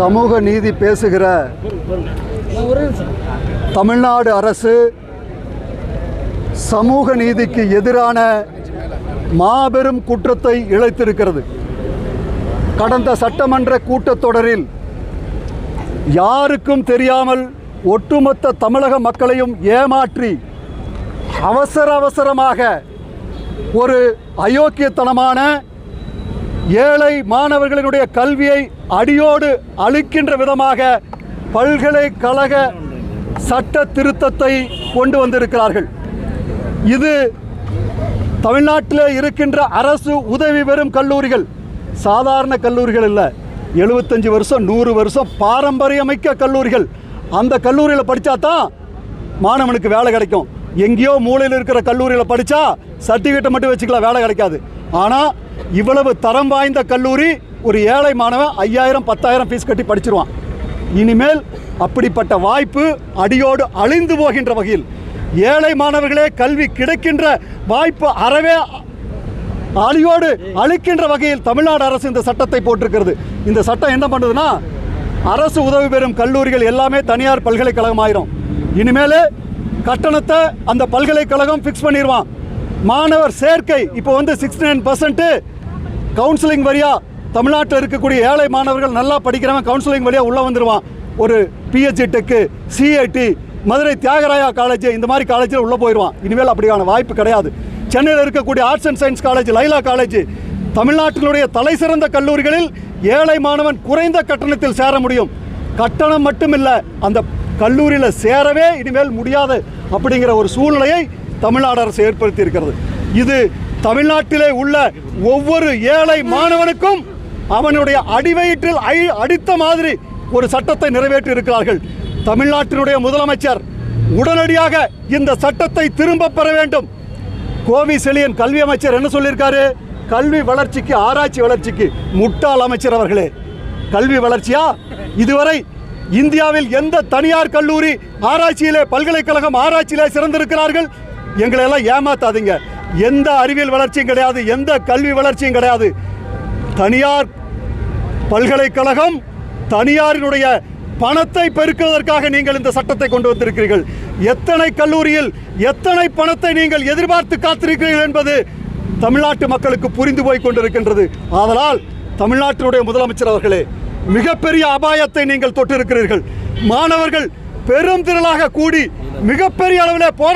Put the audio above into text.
சமூக நீதி பேசுகிற தமிழ்நாடு அரசு சமூக நீதிக்கு எதிரான மாபெரும் குற்றத்தை இழைத்திருக்கிறது. கடந்த சட்டமன்ற கூட்டத்தொடரில் யாருக்கும் தெரியாமல் ஒட்டுமொத்த தமிழக மக்களையும் ஏமாற்றி அவசர அவசரமாக ஒரு அயோக்கியத்தனமான ஏழை மாணவர்களினுடைய கல்வியை அடியோடு அழிக்கின்ற விதமாக பல்கலைக்கழக சட்ட திருத்தத்தை கொண்டு வந்திருக்கிறார்கள். இது தமிழ்நாட்டில் இருக்கின்ற அரசு உதவி பெறும் கல்லூரிகள். சாதாரண கல்லூரிகள் இல்லை. எழுபத்தஞ்சு வருஷம் நூறு வருஷம் பாரம்பரியமிக்க கல்லூரிகள். அந்த கல்லூரியில் படித்தா தான் மாணவனுக்கு வேலை கிடைக்கும். எங்கேயோ மூலையில் இருக்கிற கல்லூரியில் படித்தா சர்டிஃபிகேட்டை மட்டும் வச்சுக்கலாம் வேலை கிடைக்காது. ஆனால் இவ்வளவு தரம் வாய்ந்த கல்லூரி ஒரு ஏழை மாணவன் ஐயாயிரம் பத்தாயிரம் ஃபீஸ் கட்டி படிச்சிருவான். இனிமேல் அப்படிப்பட்ட வாய்ப்பு அடியோடு அழிந்து போகின்ற வகையில் ஏழை மாணவர்களே கல்வி கிடைக்கின்ற வாய்ப்பு அறவே அழியோடு அழிக்கின்ற வகையில் தமிழ்நாடு அரசு இந்த சட்டத்தை போட்டிருக்கிறது. இந்த சட்டம் என்ன பண்ணுதுன்னா அரசு உதவி பெறும் கல்லூரிகள் எல்லாமே தனியார் பல்கலைக்கழகம் ஆயிரும். இனிமேல் கட்டணத்தை அந்த பல்கலைக்கழகம் ஃபிக்ஸ் பண்ணிடுவான் மாணவர் சேர்க்கை இப்போ வந்து சிக்ஸ்டி நைன் பர்சன்ட்டு கவுன்சிலிங் வழியா தமிழ்நாட்டில் இருக்கக்கூடிய ஏழை மாணவர்கள் நல்லா படிக்கிறவன் கவுன்சிலிங் வழியாக உள்ளே வந்துடுவான் ஒரு PhD tech CIT Madurai Thiagaraja college இந்த மாதிரி காலேஜில் உள்ளே போயிடுவான் இனிமேல் அப்படியான வாய்ப்பு கிடையாது. சென்னையில் இருக்கக்கூடிய arts and science college Loyola college தமிழ்நாட்டினுடைய தலை சிறந்த கல்லூரிகளில் ஏழை மாணவன் குறைந்த கட்டணத்தில் சேர முடியும். கட்டணம் மட்டும் இல்லை அந்த கல்லூரியில் சேரவே இனிமேல் முடியாது அப்படிங்கிற ஒரு சூழ்நிலையை தமிழ்நாடு அரசு ஏற்படுத்தி இருக்கிறது இது தமிழ்நாட்டிலே உள்ள ஒவ்வொரு ஏழை மாணவனுக்கும் அவனுடைய அடிவயிற்றில் ஐ- அடித்த மாதிரி ஒரு சட்டத்தை நிறைவேற்றி இருக்கிறார்கள் தமிழ்நாட்டினுடைய முதலமைச்சர் உடனடியாக இந்த சட்டத்தை திரும்ப பெற வேண்டும். கோவி செழியன் கல்வி அமைச்சர் என்ன சொல்லியிருக்காரு? கல்வி வளர்ச்சிக்கு ஆராய்ச்சி வளர்ச்சிக்கு முட்டாள் அமைச்சர் அவர்களே. கல்வி வளர்ச்சியா? இதுவரை இந்தியாவில் எந்த தனியார் கல்லூரி ஆராய்ச்சியிலே பல்கலைக்கழகம் ஆராய்ச்சியிலே சிறந்திருக்கிறார்கள்? எங்களை எல்லாம் ஏமாத்தாதீங்க. எந்த அறிவியல் வளர்ச்சியும் கிடையாது எந்த கல்வி வளர்ச்சியும் கிடையாது. தனியார் பல்கலைக்கழகம் தனியாரினுடைய பணத்தை பெருக்குவதற்காக நீங்கள் இந்த சட்டத்தை கொண்டு வந்திருக்கிறீர்கள். எத்தனை கல்லூரியில் எத்தனை பணத்தை நீங்கள் எதிர்பார்த்து காத்திருக்கிறீர்கள் என்பது தமிழ்நாட்டு மக்களுக்கு புரிந்து போய் கொண்டிருக்கின்றது. ஆதலால் தமிழ்நாட்டினுடைய முதலமைச்சர் அவர்களே மிகப்பெரிய அபாயத்தை நீங்கள் தொட்டிருக்கிறீர்கள். மாணவர்கள் பெரும் திரளாக கூடி மிகப்பெரிய அளவில் போரா